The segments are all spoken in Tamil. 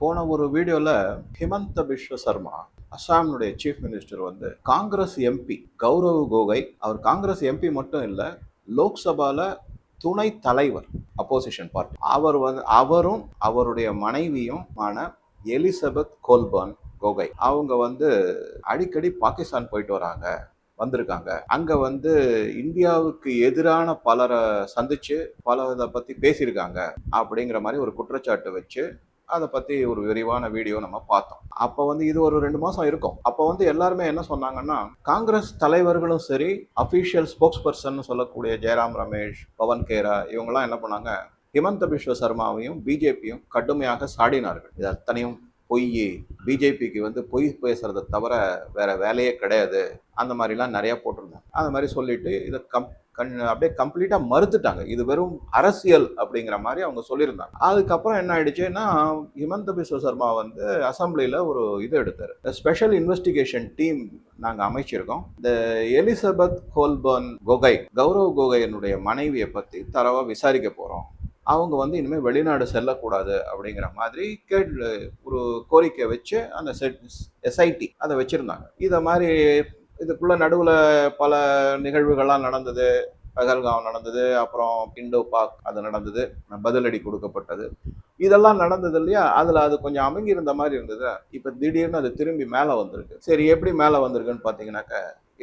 போன ஒரு வீடியோல ஹிமந்த பிஸ்வ சர்மா அசாமினுடைய சீஃப் மினிஸ்டர் வந்து காங்கிரஸ் எம்பி கௌரவ் கோகை அவர் காங்கிரஸ் எம்பி மட்டும் இல்லை லோக்சபால துணை தலைவர் அப்போசிஷன் பார்ட்டி அவர் வந்து அவரும் அவருடைய மனைவியும் ஆன எலிசபெத் கோல்பர்ன் கோகை. அவங்க வந்து அடிக்கடி பாகிஸ்தான் போயிட்டு வராங்க வந்திருக்காங்க. அங்க வந்து இந்தியாவுக்கு எதிரான பலரை சந்திச்சு பல இதை பத்தி பேசியிருக்காங்க அப்படிங்கிற மாதிரி ஒரு குற்றச்சாட்டு வச்சு அதை பத்தி ஒரு விரிவான வீடியோ நம்ம பார்த்தோம். அப்போ வந்து இது ஒரு ரெண்டு மாசம் இருக்கும். அப்போ வந்து எல்லாருமே என்ன சொன்னாங்கன்னா காங்கிரஸ் தலைவர்களும் சரி அஃபீஷியல் ஸ்போக்ஸ் பர்சன் சொல்லக்கூடிய ஜெயராம் ரமேஷ் பவன் கேரா இவங்கெல்லாம் என்ன பண்ணாங்க ஹிமந்த பிஸ்வ சர்மாவையும் பிஜேபியும் கடுமையாக சாடினார்கள். இது அத்தனையும் பொய் பிஜேபிக்கு வந்து பொய் பேசுறதை தவிர வேற வேலையே கிடையாது. அந்த மாதிரிலாம் நிறைய போட்டிருந்தாங்க. அந்த மாதிரி சொல்லிட்டு இதை கம் கண் அப்படியே கம்ப்ளீட்டாக மறுத்துட்டாங்க. இது வெறும் அரசியல் அப்படிங்கிற மாதிரி அவங்க சொல்லியிருந்தாங்க. அதுக்கப்புறம் என்ன ஆயிடுச்சுன்னா ஹிமந்த பிஸ்வ சர்மா வந்து அசம்பிளியில் ஒரு இது எடுத்தார். ஸ்பெஷல் இன்வெஸ்டிகேஷன் டீம் நாங்கள் அமைச்சிருக்கோம். இந்த எலிசபெத் கோல்பர்ன் கோகை கௌரவ் கோகையனுடைய மனைவியை பற்றி தரவாக விசாரிக்க போகிறோம் அவங்க வந்து இனிமேல் வெளிநாடு செல்லக்கூடாது அப்படிங்கிற மாதிரி கேட் ஒரு கோரிக்கை வச்சு அந்த செட் எஸ்ஐடி அதை வச்சுருந்தாங்க. இதை மாதிரி இதுக்குள்ள நடுவில் பல நிகழ்வுகள்லாம் நடந்தது. பகல்காம் நடந்தது அப்புறம் இண்டோ பாக் அது நடந்தது பதிலடி கொடுக்கப்பட்டது. இதெல்லாம் நடந்தது இல்லையா? அதில் அது கொஞ்சம் அமைங்கி இருந்த மாதிரி இருந்தது. இப்போ திடீர்னு அது திரும்பி மேலே வந்திருக்கு. சரி எப்படி மேலே வந்திருக்குன்னு பார்த்தீங்கன்னாக்க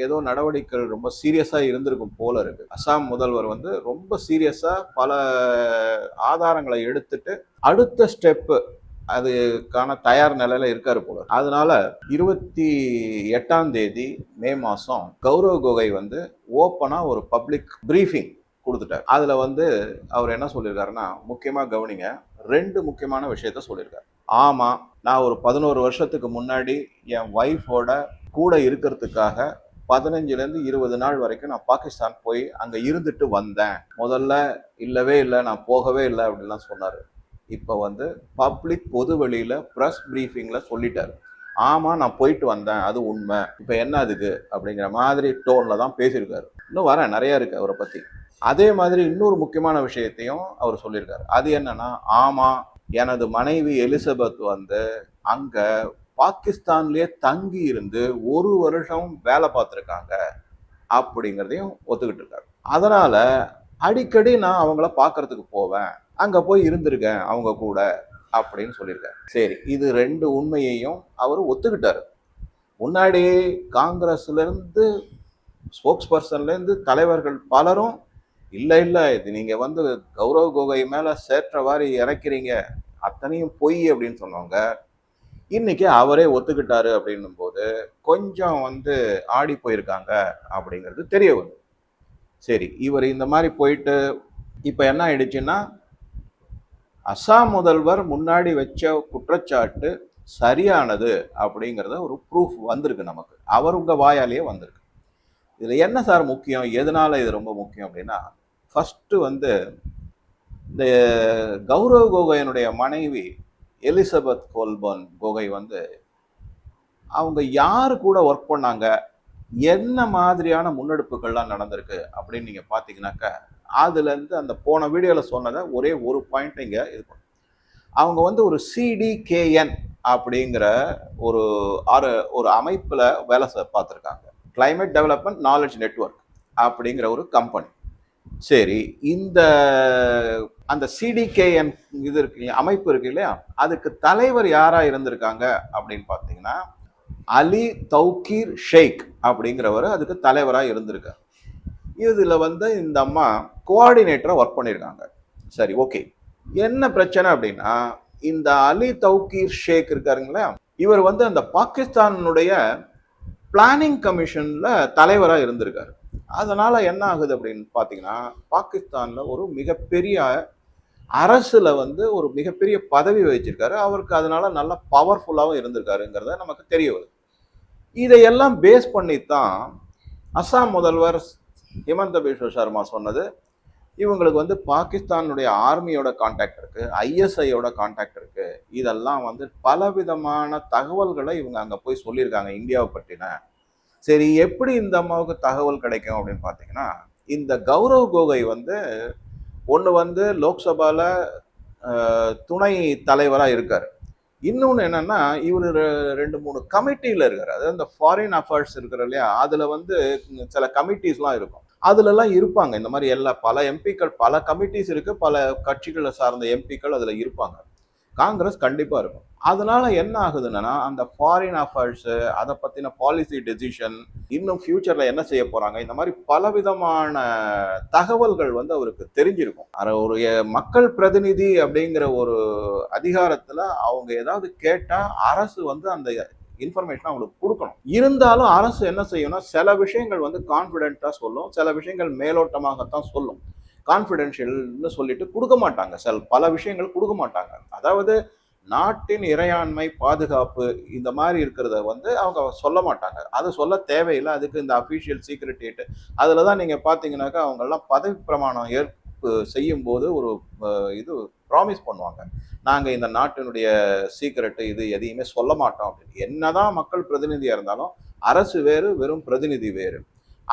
ஏதோ நடவடிக்கைகள் ரொம்ப சீரியஸாக இருந்திருக்கும் போல இருக்கு. அசாம் முதல்வர் வந்து ரொம்ப சீரியஸாக பல ஆதாரங்களை எடுத்துட்டு அடுத்த ஸ்டெப்பு அதுக்கான தயார் நிலையில இருக்காரு போல. அதனால இருபத்தி எட்டாம் தேதி மே மாசம் கௌரவ கோகை வந்து ஓப்பனா ஒரு பப்ளிக் பிரீஃபிங் கொடுத்துட்டார். அதுல வந்து அவர் என்ன சொல்லியிருக்காருன்னா முக்கியமா கவனிங்க ரெண்டு முக்கியமான விஷயத்த சொல்லியிருக்காரு. ஆமா நான் ஒரு பதினோரு வருஷத்துக்கு முன்னாடி என் ஒய்ஃபோட கூட இருக்கிறதுக்காக பதினஞ்சுலேருந்து இருபது நாள் வரைக்கும் நான் பாகிஸ்தான் போய் அங்கே இருந்துட்டு வந்தேன். முதல்ல இல்லவே இல்லை நான் போகவே இல்லை அப்படின்லாம் சொன்னார். இப்போ வந்து பப்ளிக் பொது வெளியில் ப்ரெஸ் ப்ரீஃபிங்கில் சொல்லிட்டார். ஆமாம் நான் போயிட்டு வந்தேன். அது உண்மை. இப்போ என்ன அதுக்கு அப்படிங்கிற மாதிரி டோனில் தான் பேசியிருக்காரு. இன்னும் வரேன். நிறையா இருக்குது அவரை பற்றி அதே மாதிரி இன்னொரு முக்கியமான விஷயத்தையும் அவர் சொல்லியிருக்காரு. அது என்னன்னா ஆமாம் எனது மனைவி எலிசபெத் வந்து அங்கே பாகிஸ்தான்லேயே தங்கி இருந்து ஒரு வருஷம் வேலை பார்த்துருக்காங்க அப்படிங்கிறதையும் ஒத்துக்கிட்டு இருக்காரு. அதனால் அடிக்கடி நான் அவங்கள பார்க்கறதுக்கு போவேன். அங்கே போய் இருந்திருக்கேன் அவங்க கூட அப்படின்னு சொல்லியிருக்காரு. சரி இது ரெண்டு உண்மையையும் அவர் ஒத்துக்கிட்டாரு. முன்னாடி காங்கிரஸ்லேருந்து ஸ்போக்ஸ் பர்சன்லேருந்து தலைவர்கள் பலரும் இல்லை இல்லை இது நீங்கள் வந்து கௌரவ் கோகை மேலே சேற்றவாரி இறக்கிறீங்க. அத்தனையும் பொய் அப்படின்னு சொன்னவங்க இன்னைக்கு அவரே ஒத்துக்கிட்டாரு அப்படின்னும் போது கொஞ்சம் வந்து ஆடி போயிருக்காங்க அப்படிங்கிறது தெரிய வருது. சரி இவர் இந்த மாதிரி போயிட்டு இப்போ என்ன ஆயிடுச்சுன்னா அசாம் முதல்வர் முன்னாடி வச்ச குற்றச்சாட்டு சரியானது அப்படிங்கிறத ஒரு ப்ரூஃப் வந்திருக்கு நமக்கு. அவர் உங்கள் வாயாலேயே வந்திருக்கு. இதில் என்ன சார் முக்கியம்? எதனால் இது ரொம்ப முக்கியம் அப்படின்னா ஃபஸ்ட்டு வந்து இந்த கௌரவ் கோகையனுடைய மனைவி எலிசபெத் கோல்பர்ன் கோகை வந்து அவங்க யார் கூட ஒர்க் பண்ணாங்க? என்ன மாதிரியான முன்னெடுப்புகள்லாம் நடந்திருக்கு அப்படின்னு நீங்கள் பார்த்தீங்கன்னாக்க அதுலேருந்து அந்த போன வீடியோவில் சொன்னதை ஒரே ஒரு பாயிண்ட் இங்கே இருக்கும் அவங்க வந்து ஒரு சிடிகேஎன் அப்படிங்கிற ஒரு ஆறு ஒரு அமைப்பில் வேலை பார்த்துருக்காங்க. கிளைமேட் டெவலப்மெண்ட் நாலேஜ் நெட்ஒர்க் அப்படிங்கிற ஒரு கம்பெனி சரி இந்த அந்த சிடிகேஎன் இது இருக்கு அமைப்பு இருக்கு இல்லையா அதுக்கு தலைவர் யாராக இருந்திருக்காங்க அப்படின்னு பார்த்தீங்கன்னா அலி தௌக்கீர் ஷேக் அப்படிங்கிறவர் அதுக்கு தலைவராக இருந்திருக்கார். இதில் வந்து இந்த அம்மா கோஆர்டினேட்டராக ஒர்க் பண்ணியிருக்காங்க சரி ஓகே என்ன பிரச்சனை அப்படின்னா இந்த அலி தௌகீர் ஷேக் இருக்காருங்களா? இவர் வந்து அந்த பாகிஸ்தானுடைய பிளானிங் கமிஷனில் தலைவராக இருந்திருக்காரு. அதனால் என்ன ஆகுது அப்படின்னு பார்த்தீங்கன்னா பாகிஸ்தானில் ஒரு மிகப்பெரிய அரசில் வந்து ஒரு மிகப்பெரிய பதவி வகிச்சிருக்காரு. அவருக்கு அதனால் நல்ல பவர்ஃபுல்லாகவும் இருந்திருக்காருங்கிறத நமக்கு தெரிய வருது. இதையெல்லாம் பேஸ் பண்ணித்தான் அசாம் முதல்வர் ஹிமந்த பிஸ்வ சர்மா சொன்னது. இவங்களுக்கு வந்து பாகிஸ்தானுடைய ஆர்மியோட கான்டாக்ட் இருக்குது ஐஎஸ்ஐயோட கான்டாக்ட் இருக்குது இதெல்லாம் வந்து பலவிதமான தகவல்களை இவங்க அங்கே போய் சொல்லியிருக்காங்க இந்தியாவை பற்றின. சரி எப்படி இந்த அம்மாவுக்கு தகவல் கிடைக்கும் அப்படின்னு பார்த்தீங்கன்னா இந்த கௌரவ் கோகை வந்து ஒன்று வந்து லோக்சபாவில் துணை தலைவராக இருக்கார். இன்னொன்று என்னன்னா இவர் ரெண்டு மூணு கமிட்டியில் இருக்கிறார் அதாவது இந்த ஃபாரின் அஃபேர்ஸ் இருக்கிற இல்லையா அதில் வந்து சில கமிட்டிஸ்லாம் இருக்கும். அதுலலாம் இருப்பாங்க. இந்த மாதிரி எல்லா பல எம்பிக்கள் பல கமிட்டிஸ் இருக்கு. பல கட்சிகளை சார்ந்த எம்பிக்கள் அதில் இருப்பாங்க. காங்கிரஸ் கண்டிப்பாக இருக்கும். அதனால என்ன ஆகுதுன்னா அந்த ஃபாரின் அஃபேர்ஸு அதை பற்றின பாலிசி டெசிஷன் இன்னும் ஃபியூச்சரில் என்ன செய்ய போகிறாங்க இந்த மாதிரி பலவிதமான தகவல்கள் வந்து அவருக்கு தெரிஞ்சிருக்கும். ஒரு மக்கள் பிரதிநிதி அப்படிங்கிற ஒரு அதிகாரத்தில் அவங்க ஏதாவது கேட்டால் அரசு வந்து அந்த இன்ஃபர்மேஷன் அவங்களுக்கு கொடுக்கணும். இருந்தாலும் அரசு என்ன செய்யணும் சில விஷயங்கள் வந்து கான்ஃபிடென்ட்டாக சொல்லும் சில விஷயங்கள் மேலோட்டமாகத்தான் சொல்லும். கான்ஃபிடென்ஷியல்னு சொல்லிட்டு கொடுக்க மாட்டாங்க. சில பல விஷயங்கள் கொடுக்க மாட்டாங்க. அதாவது நாட்டின் இறையாண்மை பாதுகாப்பு இந்த மாதிரி இருக்கிறத வந்து அவங்க சொல்ல மாட்டாங்க. அதை சொல்ல தேவையில்லை. அதுக்கு இந்த அஃபீஷியல் சீக்ரெட்டேட்டு அதில் தான் நீங்கள் பார்த்தீங்கன்னாக்கா அவங்கெல்லாம் பதவி பிரமாணம் ஏற்பு செய்யும் போது ஒரு இது ப்ராமிஸ் பண்ணுவாங்க. நாங்கள் இந்த நாட்டினுடைய சீக்ரெட்டு இது எதையுமே சொல்ல மாட்டோம் அப்படின்னு. என்னதான் மக்கள் பிரதிநிதியாக இருந்தாலும் அரசு வேறு வெறும் பிரதிநிதி வேறு.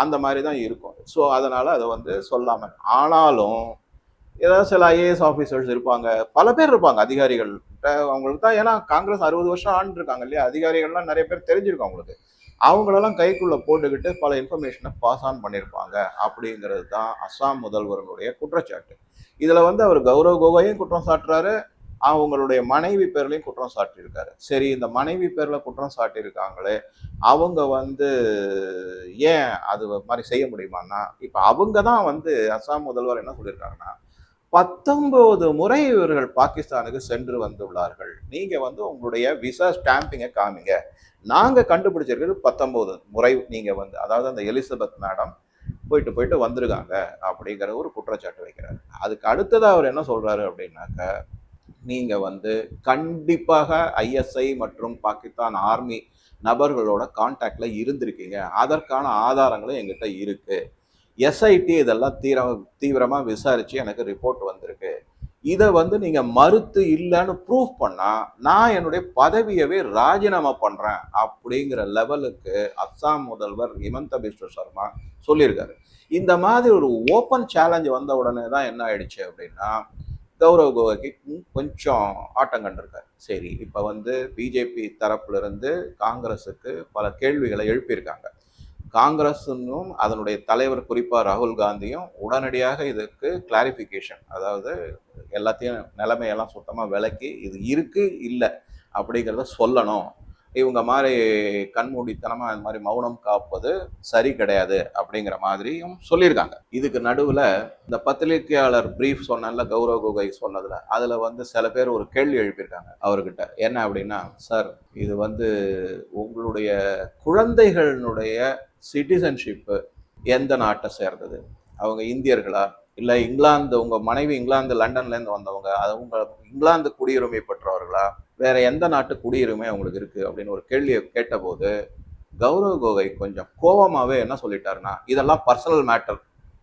அந்த மாதிரி தான் இருக்கும். ஸோ அதனால் அதை வந்து சொல்லாம ஆனாலும் ஏதாவது சில ஐஏஎஸ் ஆஃபீஸர்ஸ் இருப்பாங்க. பல பேர் இருப்பாங்க அதிகாரிகள் அவங்களுக்கு தான். ஏன்னா காங்கிரஸ் அறுபது வருஷம் ஆண்டு இருக்காங்க இல்லையா? அதிகாரிகள்லாம் நிறைய பேர் தெரிஞ்சிருக்கும் அவங்களுக்கு. அவங்களெல்லாம் கைக்குள்ள போட்டுக்கிட்டு பல இன்ஃபர்மேஷனை பாஸ் ஆன் பண்ணியிருப்பாங்க அப்படிங்கிறது தான் அஸ்ஸாம் முதல்வர்களுடைய குற்றச்சாட்டு. இதில் வந்து அவர் கௌரவ் கோகையும் குற்றம் சாட்டுறாரு. அவங்களுடைய மனைவி பேர்லையும் குற்றம் சாட்டியிருக்காரு. சரி இந்த மனைவி பேரில் குற்றம் சாட்டியிருக்காங்களே அவங்க வந்து ஏன் அது மாதிரி செய்ய முடியுமான்னா இப்போ அவங்க தான் வந்து அஸ்ஸாம் முதல்வர் என்ன சொல்லியிருக்காங்கன்னா பத்தொன்பது முறை இவர்கள் பாகிஸ்தானுக்கு சென்று வந்துள்ளார்கள். நீங்கள் வந்து உங்களுடைய விசா ஸ்டாம்பிங்கை காமிங்க. நாங்கள் கண்டுபிடிச்சிருக்கிறது பத்தொம்போது முறை நீங்கள் வந்து அதாவது அந்த எலிசபெத் மேடம் போயிட்டு போயிட்டு வந்திருக்காங்க அப்படிங்கிற ஒரு குற்றச்சாட்டு வைக்கிறாரு. அதுக்கு அடுத்ததாக அவர் என்ன சொல்கிறாரு அப்படின்னாக்க நீங்கள் வந்து கண்டிப்பாக ஐஎஸ்ஐ மற்றும் பாகிஸ்தான் ஆர்மி நபர்களோட கான்டாக்ட்ல இருந்திருக்கீங்க. அதற்கான ஆதாரங்களும் எங்கிட்ட இருக்குது எஸ்ஐடி இதெல்லாம் தீர தீவிரமாக விசாரித்து எனக்கு ரிப்போர்ட் வந்திருக்கு. இதை வந்து நீங்கள் மறுத்து இல்லைன்னு ப்ரூவ் பண்ணால் நான் என்னுடைய பதவியவே ராஜினாமா பண்ணுறேன் அப்படிங்கிற லெவலுக்கு அஸ்ஸாம் முதல்வர் ஹிமந்த பிஸ்வ சர்மா சொல்லியிருக்காரு. இந்த மாதிரி ஒரு ஓப்பன் சேலஞ்ச் வந்த உடனே தான் என்ன ஆயிடுச்சு அப்படின்னா கௌரவ் கோவைக்கு கொஞ்சம் ஆட்டம் கண்டிருக்காரு சரி இப்போ வந்து பிஜேபி தரப்புலருந்து காங்கிரஸுக்கு பல கேள்விகளை எழுப்பியிருக்காங்க. காங்கிரஸுன்னும் அதனுடைய தலைவர் குறிப்பாக ராகுல் காந்தியும் உடனடியாக இதுக்கு கிளாரிஃபிகேஷன் அதாவது எல்லாத்தையும் நிலைமையெல்லாம் சுத்தமாக விளக்கி இது இருக்குது இல்லை அப்படிங்கிறத சொல்லணும். இவங்க மாதிரி கண்மூடித்தனமா இந்த மாதிரி மௌனம் காப்பது சரி கிடையாது அப்படிங்கிற மாதிரியும் சொல்லியிருக்காங்க. இதுக்கு நடுவில் இந்த பத்திரிகையாளர் பிரீஃப் சொன்னால கௌரவ கோகை சொன்னதுல அதுல வந்து சில பேர் ஒரு கேள்வி எழுப்பியிருக்காங்க அவர்கிட்ட. என்ன அப்படின்னா சார் இது வந்து உங்களுடைய குழந்தைகளினுடைய சிட்டிசன்ஷிப்பு எந்த நாட்டை சேர்ந்தது? அவங்க இந்தியர்களா? இல்லை இங்கிலாந்து உங்கள் மனைவி இங்கிலாந்து லண்டன்லேருந்து வந்தவங்க அது உங்கள் இங்கிலாந்து குடியுரிமை பெற்றவர்களா? வேற எந்த நாட்டு குடியுரிமை அவங்களுக்கு இருக்கு அப்படின்னு ஒரு கேள்வியை கேட்டபோது கௌரவ் கோகை கொஞ்சம் கோபமாகவே என்ன சொல்லிட்டாருன்னா இதெல்லாம் பர்சனல் மேட்டர்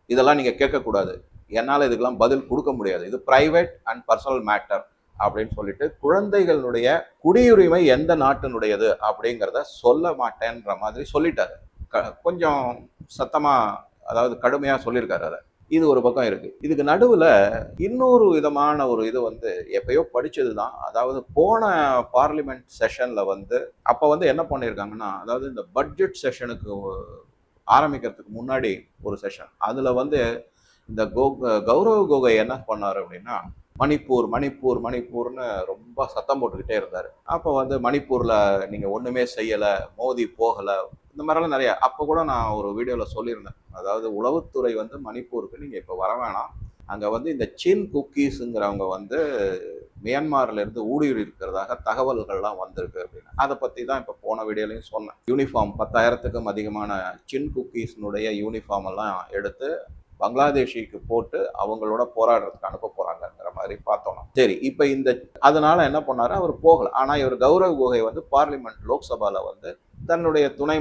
இதெல்லாம் நீங்கள் கேட்கக்கூடாது. என்னால் இதுக்கெல்லாம் பதில் கொடுக்க முடியாது. இது பிரைவேட் அண்ட் பர்சனல் மேட்டர் அப்படின்னு சொல்லிட்டு குழந்தைகளுடைய குடியுரிமை எந்த நாட்டினுடையது அப்படிங்கிறத சொல்ல மாட்டேன்ற மாதிரி சொல்லிட்டாரு. க- கொஞ்சம் சத்தமாக அதாவது கடுமையாக சொல்லியிருக்காரு அதை. இது ஒரு பக்கம் இருக்கு. இதுக்கு நடுவில் இன்னொரு விதமான ஒரு இது வந்து எப்பயோ படிச்சது தான் அதாவது போன பார்லிமெண்ட் செஷன்ல வந்து அப்போ வந்து என்ன பண்ணியிருக்காங்கன்னா அதாவது இந்த பட்ஜெட் செஷனுக்கு ஆரம்பிக்கிறதுக்கு முன்னாடி ஒரு செஷன். அதில் வந்து இந்த கோ கௌரவ் கோகை என்ன பண்ணார் அப்படின்னா மணிப்பூர் மணிப்பூர் மணிப்பூர்னு ரொம்ப சத்தம் போட்டுக்கிட்டே இருந்தார். அப்போ வந்து மணிப்பூரில் நீங்கள் ஒன்றுமே செய்யலை மோதி போகலை இந்த மாதிரிலாம் நிறையா. அப்போ கூட நான் ஒரு வீடியோவில் சொல்லியிருந்தேன். அதாவது உளவுத்துறை வந்து மணிப்பூருக்கு நீங்கள் இப்போ வர வேணாம். அங்கே வந்து இந்த சின் குக்கீஸுங்கிறவங்க வந்து மியான்மார்லேருந்து ஊடுருவி இருக்கிறதாக தகவல்கள்லாம் வந்திருக்கு அப்படின்னு. அதை பற்றி தான் இப்போ போன வீடியோலையும் சொன்னேன். யூனிஃபார்ம் பத்தாயிரத்துக்கும் அதிகமான சின் குக்கீஸ்னுடைய யூனிஃபார்ம் எல்லாம் எடுத்து பங்களாதேஷிக்கு போட்டு அவங்களோட போராடுறதுக்கு அனுப்ப போறாங்கிற மாதிரி பார்த்தோம் சரி இப்போ இந்த அதனால என்ன பண்ணாரு? அவர் போகல. ஆனா இவர் கௌரவ் கோகை வந்து பார்லிமெண்ட் லோக்சபால வந்து தன்னுடைய துணை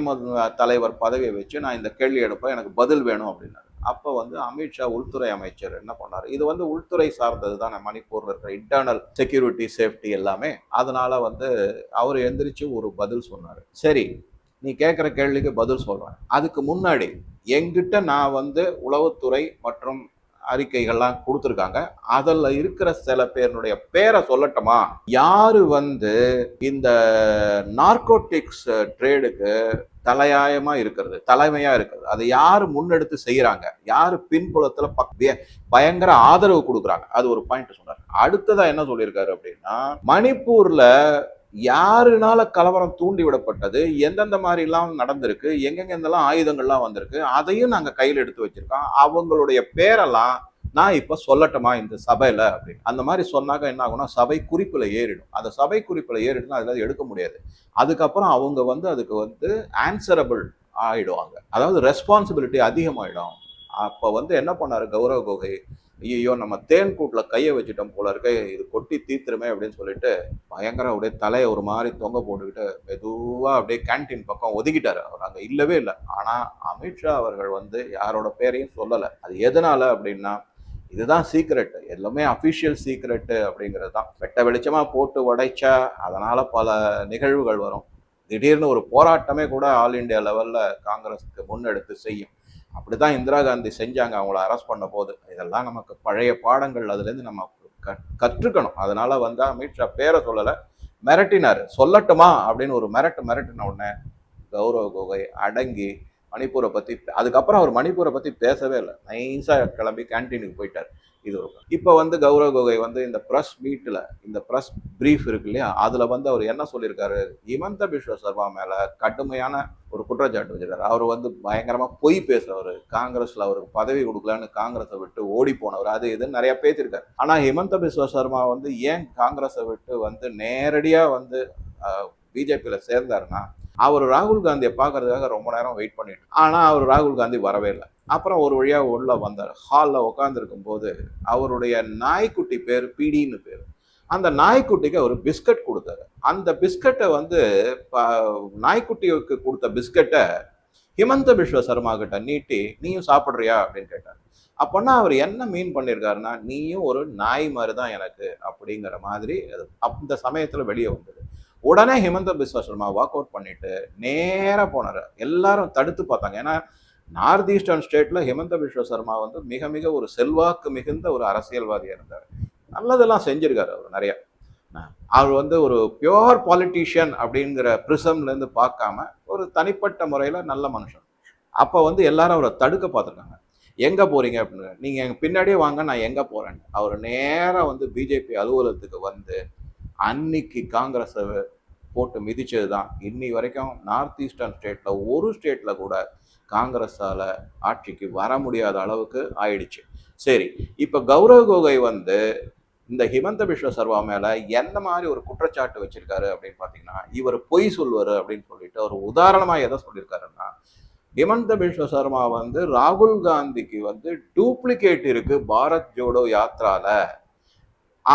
தலைவர் பதவியை வச்சு நான் இந்த கேள்வி எடுப்பேன் எனக்கு பதில் வேணும் அப்படின்னாரு. அப்போ வந்து அமித்ஷா உள்துறை அமைச்சர் என்ன பண்ணாரு? இது வந்து உள்துறை சார்ந்தது தான் மணிப்பூர்ல இருக்கிற இன்டர்னல் செக்யூரிட்டி சேஃப்டி எல்லாமே. அதனால வந்து அவர் எந்திரிச்சு ஒரு பதில் சொன்னாரு. சரி நீ கேட்குற கேள்விக்கு பதில் சொல்கிறேன் அதுக்கு முன்னாடி எங்கிட்ட நான் வந்து உளவுத்துறை மற்றும் அறிக்கைகள்லாம் கொடுத்துருக்காங்க. அதில் இருக்கிற சில பேருடைய பேரை சொல்லட்டுமா? யார் வந்து இந்த நார்கோட்டிக்ஸ் ட்ரேடுக்கு தலையாயமா இருக்கிறது தலைமையா இருக்கிறது? அதை யார் முன்னெடுத்து செய்யறாங்க யார் பின்புலத்துல பக்- பயங்கர ஆதரவு கொடுக்குறாங்க? அது ஒரு பாயிண்ட் சொன்னார். அடுத்ததா என்ன சொல்லியிருக்காரு அப்படின்னா மணிப்பூர்ல யாருனால கலவரம் தூண்டி விடப்பட்டது? எந்தெந்த மாதிரிலாம் நடந்திருக்கு? எங்கெங்கெந்தெல்லாம் ஆயுதங்கள்லாம் வந்திருக்கு? அதையும் நாங்கள் கையில் எடுத்து வச்சிருக்கோம். அவங்களுடைய பேரெல்லாம் நான் இப்போ சொல்லட்டுமா இந்த சபையில் அப்படின்னு. அந்த மாதிரி சொன்னாக்க என்ன ஆகும்னா சபை குறிப்பில் ஏறிடும். அந்த சபை குறிப்பில் ஏறிடுனா அதில் எடுக்க முடியாது. அதுக்கப்புறம் அவங்க வந்து அதுக்கு வந்து ஆன்சரபிள் ஆகிடுவாங்க அதாவது ரெஸ்பான்சிபிலிட்டி அதிகமாகிடும் அப்போ வந்து என்ன பண்ணார்? கௌரவ கோகை ஐயோ நம்ம தேன் கூட்டில் கையை வச்சுட்டோம் போல இருக்க இது கொட்டி தீத்துருமே அப்படின்னு சொல்லிட்டு பயங்கர அப்படியே தலையை ஒரு மாதிரி தொங்க போட்டுக்கிட்டு மெதுவாக அப்படியே கேண்டீன் பக்கம் ஒதுக்கிட்டார். அவர் அங்கே இல்லவே இல்லை. ஆனால் அமித்ஷா அவர்கள் வந்து யாரோட பேரையும் சொல்லலை. அது எதனால அப்படின்னா இதுதான் சீக்ரெட் எல்லாமே அஃபிஷியல் சீக்ரெட்டு அப்படிங்கிறது தான். வெட்ட வெளிச்சமாக போட்டு உடைச்சா அதனால் பல நிகழ்வுகள் வரும். திடீர்னு ஒரு போராட்டமே கூட ஆல் இந்தியா லெவலில் காங்கிரஸுக்கு முன்னெடுத்து செய்யும். அப்படிதான் இந்திரா காந்தி செஞ்சாங்க. அவங்கள அரெஸ்ட் பண்ண போது. இதெல்லாம் நமக்கு பழைய பாடங்கள். அதுலேருந்து நம்ம கற்- கற்றுக்கணும். அதனால வந்து அமித்ஷா பேரை சொல்லலை. மிரட்டினார். சொல்லட்டுமா? அப்படின்னு ஒரு மிரட்டு மிரட்டின உடனே கௌரவ கோகை அடங்கி மணிப்பூரை பற்றி அதுக்கப்புறம் அவர் மணிப்பூரை பற்றி பேசவே இல்லை. நைஸாக கிளம்பி கேன்டீனுக்கு போயிட்டார். இது ஒரு இப்போ வந்து கௌரவ கோகை வந்து இந்த ப்ரெஸ் மீட்டில் இந்த ப்ரெஸ் ப்ரீஃப் இருக்கு இல்லையா? அதில் வந்து அவர் என்ன சொல்லியிருக்காரு? ஹிமந்த பிஸ்வ சர்மா மேலே கடுமையான ஒரு குற்றச்சாட்டு வச்சிருக்காரு. அவர் வந்து பயங்கரமாக பொய் பேசுறவர். காங்கிரஸில் அவருக்கு பதவி கொடுக்கலான்னு காங்கிரஸை விட்டு ஓடி போனவர். அது இதுன்னு நிறையா பேசியிருக்காரு. ஆனால் ஹிமந்த பிஸ்வ சர்மா வந்து ஏன் காங்கிரஸை விட்டு வந்து நேரடியாக வந்து பிஜேபியில் சேர்ந்தாருன்னா அவர் ராகுல் காந்தியை பார்க்கறதுக்காக ரொம்ப நேரம் வெயிட் பண்ணிட்டு ஆனால் அவர் ராகுல் காந்தி வரவே இல்லை. அப்புறம் ஒரு வழியாக உள்ள வந்தார். ஹாலில் உட்காந்துருக்கும் போது அவருடைய நாய்க்குட்டி பேர் பிடின்னு பேர். அந்த நாய்க்குட்டிக்கு அவர் பிஸ்கட் கொடுத்தாரு. அந்த பிஸ்கட்டை வந்து நாய்க்குட்டிக்கு கொடுத்த பிஸ்கட்டை ஹிமந்த பிஸ்வ சர்மா கிட்ட நீட்டி நீயும் சாப்பிட்றியா? அப்படின்னு கேட்டார். அப்போனா அவர் என்ன மீன் பண்ணியிருக்காருன்னா நீயும் ஒரு நாய் மாதிரி தான் எனக்கு அப்படிங்கிற மாதிரி அது அந்த சமயத்தில் வெளியே வந்தது. உடனே ஹிமந்த பிஸ்வா சர்மா வாக் அவுட் பண்ணிட்டு நேராக போனார். எல்லாரும் தடுத்து பார்த்தாங்க. ஏன்னா நார்த் ஈஸ்டர்ன் ஸ்டேட்டில் ஹிமந்த பிஸ்வ சர்மா வந்து மிக மிக ஒரு செல்வாக்கு மிகுந்த ஒரு அரசியல்வாதியாக இருந்தார். நல்லதெல்லாம் செஞ்சிருக்காரு அவர் நிறையா. அவர் வந்து ஒரு பியோர் பாலிட்டிஷியன் அப்படிங்கிற பிரிசம்லேருந்து பார்க்காம ஒரு தனிப்பட்ட முறையில் நல்ல மனுஷன். அப்போ வந்து எல்லாரும் அவரை தடுக்க பார்த்துருக்காங்க. எங்கே போகிறீங்க அப்படின்னு. நீங்கள் எங்கள் பின்னாடியே வாங்க நான் எங்கே போகிறேன் அவர் நேராக வந்து பிஜேபி அலுவலகத்துக்கு வந்து அன்னைக்கு காங்கிரஸை போட்டு மிதிச்சது தான் இன்னி வரைக்கும் நார்த் ஈஸ்டர்ன் ஸ்டேட்டில் ஒரு ஸ்டேட்டில் கூட காங்கிரஸால் ஆட்சிக்கு வர முடியாத அளவுக்கு ஆயிடுச்சு. சரி இப்போ கௌரவ் கோகை வந்து இந்த ஹிமந்த பிஸ்வ சர்மா மேலே எந்த மாதிரி ஒரு குற்றச்சாட்டு வச்சிருக்காரு அப்படின்னு பார்த்தீங்கன்னா இவர் பொய் சொல்வார் அப்படின்னு சொல்லிட்டு ஒரு உதாரணமாக எதை சொல்லியிருக்காருன்னா ஹிமந்த பிஸ்வ சர்மா வந்து ராகுல் காந்திக்கு வந்து டூப்ளிகேட் இருக்கு பாரத் ஜோடோ யாத்ரால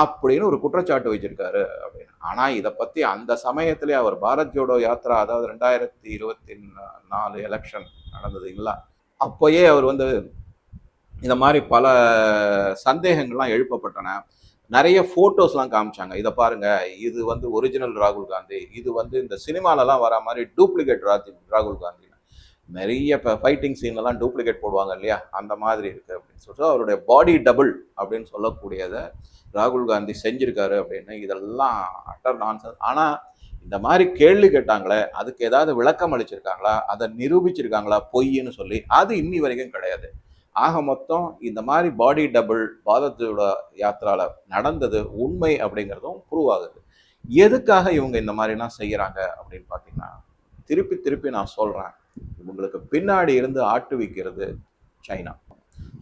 அப்படின்னு ஒரு குற்றச்சாட்டு வச்சிருக்காரு அப்படின்னு. ஆனா இதை பத்தி அந்த சமயத்திலே அவர் பாரத் ஜோடோ யாத்ரா அதாவது ரெண்டாயிரத்தி இருபத்தி நாலு எலெக்ஷன் நடந்தது இல்லை அப்போயே அவர் வந்து இந்த மாதிரி பல சந்தேகங்கள்லாம் எழுப்பப்பட்டன. நிறைய ஃபோட்டோஸ்லாம் காமிச்சாங்க. இதை பாருங்க இது வந்து ஒரிஜினல் ராகுல் காந்தி இது வந்து இந்த சினிமாலலாம் வர மாதிரி டூப்ளிகேட் ராகுல் காந்தி. நிறைய இப்போ ஃபைட்டிங் சீன்லாம் டூப்ளிகேட் போடுவாங்க இல்லையா? அந்த மாதிரி இருக்குது அப்படின்னு சொல்லிட்டு. அவருடைய பாடி டபுள் அப்படின்னு சொல்லக்கூடியதை ராகுல் காந்தி செஞ்சுருக்காரு அப்படின்னு இதெல்லாம் அட்டர் நான்சன்ஸ் ஆனால் இந்த மாதிரி கேள்வி கேட்டாங்களே அதுக்கு ஏதாவது விளக்கம் அளிச்சிருக்காங்களா? அதை நிரூபிச்சிருக்காங்களா? பொய்ன்னு சொல்லி அது இன்னி வரைக்கும் கிடையாது. ஆக மொத்தம் இந்த மாதிரி பாடி டபுள் பாதத்தோட யாத்திரால நடந்தது உண்மை அப்படிங்கிறதும் ப்ரூவ் ஆகுது. எதுக்காக இவங்க இந்த மாதிரிலாம் செய்கிறாங்க அப்படின்னு பார்த்தீங்கன்னா திருப்பி திருப்பி நான் சொல்கிறேன் இவங்களுக்கு பின்னாடி இருந்து ஆட்டுவிக்கிறது சைனா.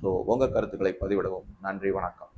ஸோ உங்க கருத்துக்களை பதிவிடவும். நன்றி வணக்கம்.